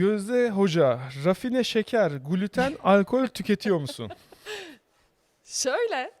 Gözde Hoca, rafine şeker, gluten, alkol tüketiyor musun? Şöyle.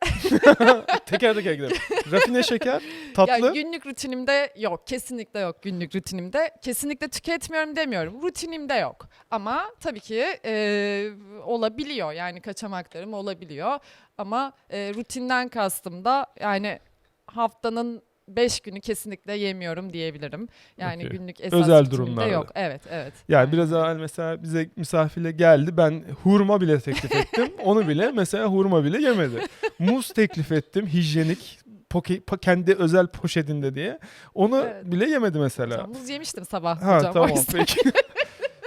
Teker teker gidelim. Rafine şeker, tatlı. Ya günlük rutinimde yok. Kesinlikle yok günlük rutinimde. Kesinlikle tüketmiyorum demiyorum. Rutinimde yok. Ama tabii ki e, olabiliyor. Yani kaçamaklarım olabiliyor. Ama e, rutinden kastım da yani haftanın 5 günü kesinlikle yemiyorum diyebilirim. Yani Okey. günlük esas Özel rutinimde durumlarda. yok. Evet, evet. Yani biraz evvel mesela bize misafirle geldi. Ben hurma bile teklif ettim. Onu bile mesela hurma bile yemedi. Muz teklif ettim hijyenik poke, kendi özel poşetinde diye. Onu Evet. bile yemedi mesela. Muz yemiştim sabah Ha hocam. O tamam yüzden peki.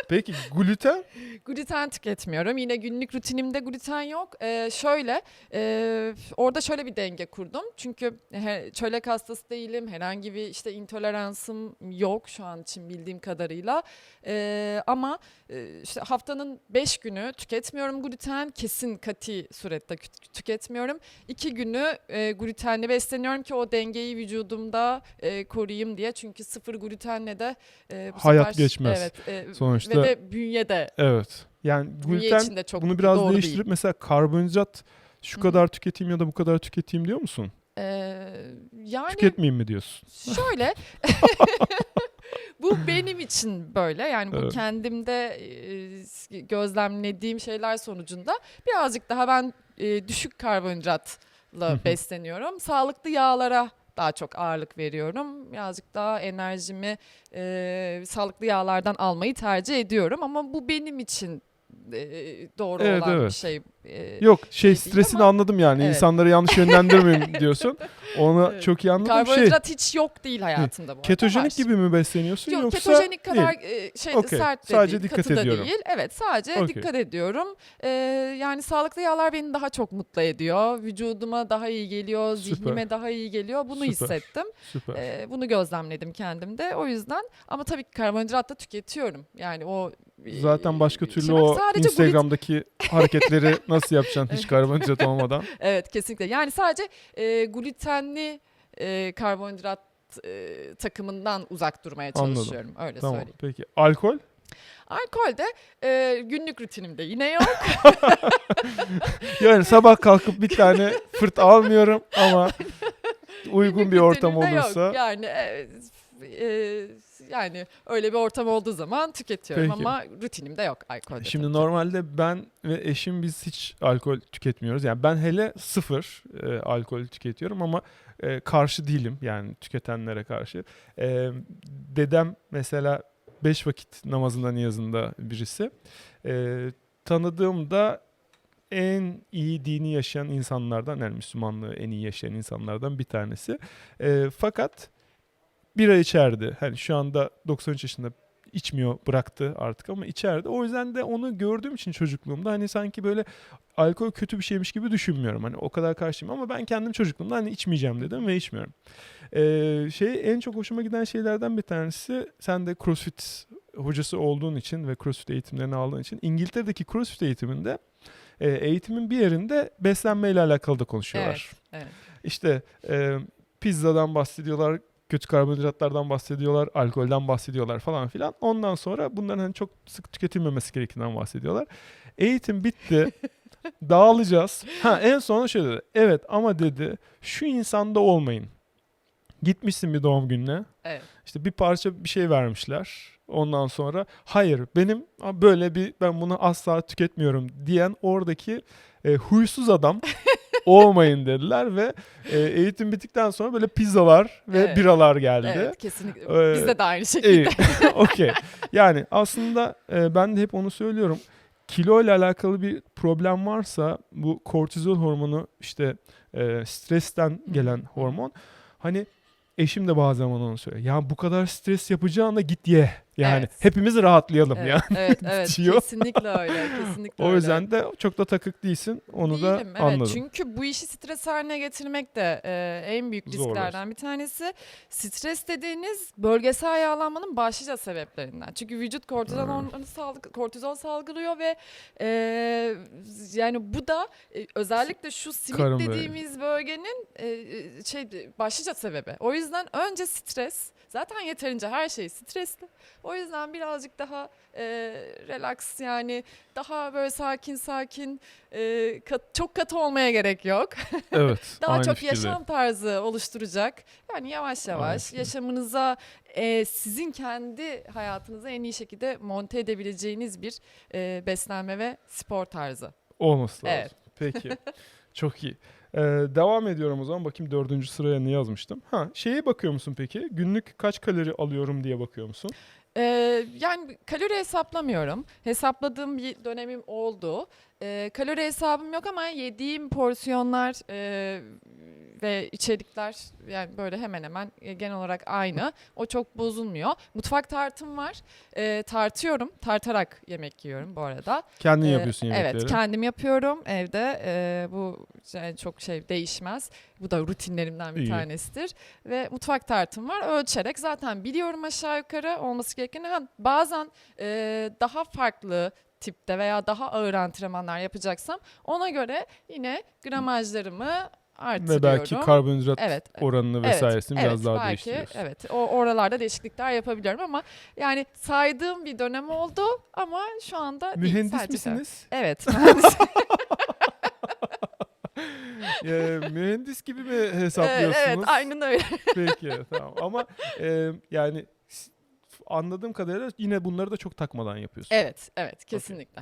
peki gluten? Gluten tüketmiyorum. Yine günlük rutinimde gluten yok. Ee, şöyle, e, orada şöyle bir denge kurdum. Çünkü he, çölek hastası değilim. Herhangi bir işte intoleransım yok şu an için bildiğim kadarıyla. Ee, ama e, işte haftanın 5 günü tüketmiyorum gluten. Kesin kati surette tüketmiyorum. 2 günü e, glutenli besleniyorum ki o dengeyi vücudumda e, koruyayım diye. Çünkü sıfır glutenle de e, bu Hayat sefer, geçmez. Evet. e, Sonuçta- ve de bünye de Evet. Yani gluten için de çok bunu biraz doğru değiştirip değil. mesela karbonhidrat şu Hı hı. kadar tüketeyim ya da bu kadar tüketeyim diyor musun? Ee, yani Tüketmeyeyim mi diyorsun? şöyle bu benim için böyle yani bu Evet. kendimde e, gözlemlediğim şeyler sonucunda birazcık daha ben e, düşük karbonhidratla besleniyorum. Sağlıklı yağlara daha çok ağırlık veriyorum. Birazcık daha enerjimi e, sağlıklı yağlardan almayı tercih ediyorum ama bu benim için e, doğru Evet, olan bir evet. şey. E, Yok şey şey stresini ama- anladım yani. Evet. İnsanları yanlış yönlendirmeyeyim diyorsun. Onu Evet. çok iyi anladım. Şey, Karbonhidrat hiç yok değil hayatımda bu arada. ketojenik Var. gibi mi besleniyorsun Yok yoksa ketojenik kadar e, şey Okey, sert de sadece değil, dikkat katı da ediyorum. değil. Evet sadece Okey. dikkat ediyorum. Ee, yani sağlıklı yağlar beni daha çok mutlu ediyor. Vücuduma daha iyi geliyor, Süper. zihnime daha iyi geliyor. Bunu Süper. hissettim. Süper. Ee, bunu gözlemledim kendimde. O yüzden ama tabii ki karbonhidrat da tüketiyorum. Yani o Zaten başka türlü şimdi o sadece Instagram'daki hareketleri nasıl yapacaksın hiç karbonhidrat olmadan? Evet kesinlikle. Yani sadece e, glutenli e, karbonhidrat e, takımından uzak durmaya Anladım. çalışıyorum. Öyle tamam. söyleyeyim. Peki alkol? Alkol de e, günlük rutinimde yine yok. Yani sabah kalkıp bir tane fırt almıyorum ama uygun Günlük bir ortam rutinimde yok. olursa Yani e, e, yani öyle bir ortam olduğu zaman tüketiyorum Peki. ama rutinimde yok alkolde. Şimdi tabii ki. normalde ben ve eşim biz hiç alkol tüketmiyoruz. Yani ben hele sıfır e, alkol tüketiyorum ama e, karşı değilim yani tüketenlere karşı. E, dedem mesela beş vakit namazında niyazında birisi. E, tanıdığımda en iyi dini yaşayan insanlardan yani Müslümanlığı en iyi yaşayan insanlardan bir tanesi. E, fakat bira içerdi. Hani şu anda 93 yaşında içmiyor bıraktı artık ama içerdi. O yüzden de onu gördüğüm için çocukluğumda hani sanki böyle alkol kötü bir şeymiş gibi düşünmüyorum. Hani o kadar karşıyım ama ben kendim çocukluğumda hani içmeyeceğim dedim ve içmiyorum. Ee, şey en çok hoşuma giden şeylerden bir tanesi sen de CrossFit hocası olduğun için ve CrossFit eğitimlerini aldığın için İngiltere'deki CrossFit eğitiminde e, eğitimin bir yerinde beslenmeyle alakalı da konuşuyorlar. Evet, evet. İşte e, pizzadan bahsediyorlar, kötü karbonhidratlardan bahsediyorlar, alkolden bahsediyorlar falan filan. Ondan sonra bunların hani çok sık tüketilmemesi gerektiğinden bahsediyorlar. Eğitim bitti. dağılacağız. Ha en son şöyle dedi. Evet ama dedi şu insanda olmayın. Gitmişsin bir doğum gününe. Evet. İşte bir parça bir şey vermişler. Ondan sonra hayır benim böyle bir ben bunu asla tüketmiyorum diyen oradaki e, huysuz adam olmayın dediler ve e, eğitim bittikten sonra böyle pizzalar ve Evet. biralar geldi. Evet kesinlikle. Ee, Bizde de aynı şekilde. İyi. Okey. Yani aslında e, ben de hep onu söylüyorum. Kilo ile alakalı bir problem varsa bu kortizol hormonu işte e, stresten gelen hı. hormon. Hani eşim de bazen bana onu söylüyor. Ya bu kadar stres yapacağına git ye. Yani Evet. hepimiz rahatlayalım Evet, ya. evet, evet. kesinlikle öyle. Kesinlikle O öyle. yüzden de çok da takık değilsin. Onu da Değilim, evet. anladım. Çünkü bu işi stres haline getirmek de e, en büyük risklerden bir tanesi. Stres dediğiniz bölgesel yağlanmanın başlıca sebeplerinden. Çünkü vücut kortizol, Hmm. hormonu salgı, kortizol salgılıyor ve e, yani bu da e, özellikle şu simit Karın dediğimiz bölgenin e, e, şey başlıca sebebi. O yüzden önce stres. Zaten yeterince her şey stresli. O yüzden birazcık daha e, relax yani daha böyle sakin sakin e, kat- çok katı olmaya gerek yok. Evet. daha aynı çok fikirdeyim. yaşam tarzı oluşturacak. Yani yavaş yavaş fikir. yaşamınıza e, sizin kendi hayatınıza en iyi şekilde monte edebileceğiniz bir e, beslenme ve spor tarzı. Olması lazım. Evet. Peki. Çok iyi. Ee, devam ediyorum o zaman. Bakayım dördüncü sıraya ne yazmıştım. Ha, şeye bakıyor musun peki? Günlük kaç kalori alıyorum diye bakıyor musun? Ee, yani kalori hesaplamıyorum. Hesapladığım bir dönemim oldu. Ee, kalori hesabım yok ama yediğim porsiyonlar e, ve içerikler yani böyle hemen hemen e, genel olarak aynı. O çok bozulmuyor. Mutfak tartım var. Ee, tartıyorum. Tartarak yemek yiyorum bu arada. Kendin Ee, yapıyorsun yemekleri. Evet kendim yapıyorum evde. Ee, bu yani çok şey değişmez. Bu da rutinlerimden bir İyi. tanesidir. Ve mutfak tartım var. Ölçerek zaten biliyorum aşağı yukarı olması gerekeni. Ha, bazen e, daha farklı tipte veya daha ağır antrenmanlar yapacaksam ona göre yine gramajlarımı artırıyorum. Ve belki karbonhidrat evet. oranını Evet, vesairesini biraz evet, daha belki, değiştiriyorsun. Evet, o oralarda değişiklikler yapabiliyorum ama yani saydığım bir dönem oldu ama şu anda değil, Mühendis sadece- misiniz? Evet, mühendis. Ee, mühendis gibi mi evet, hesaplıyorsunuz? evet, aynen öyle. Peki tamam ama e, yani anladığım kadarıyla yine bunları da çok takmadan yapıyorsun. Evet, evet, kesinlikle.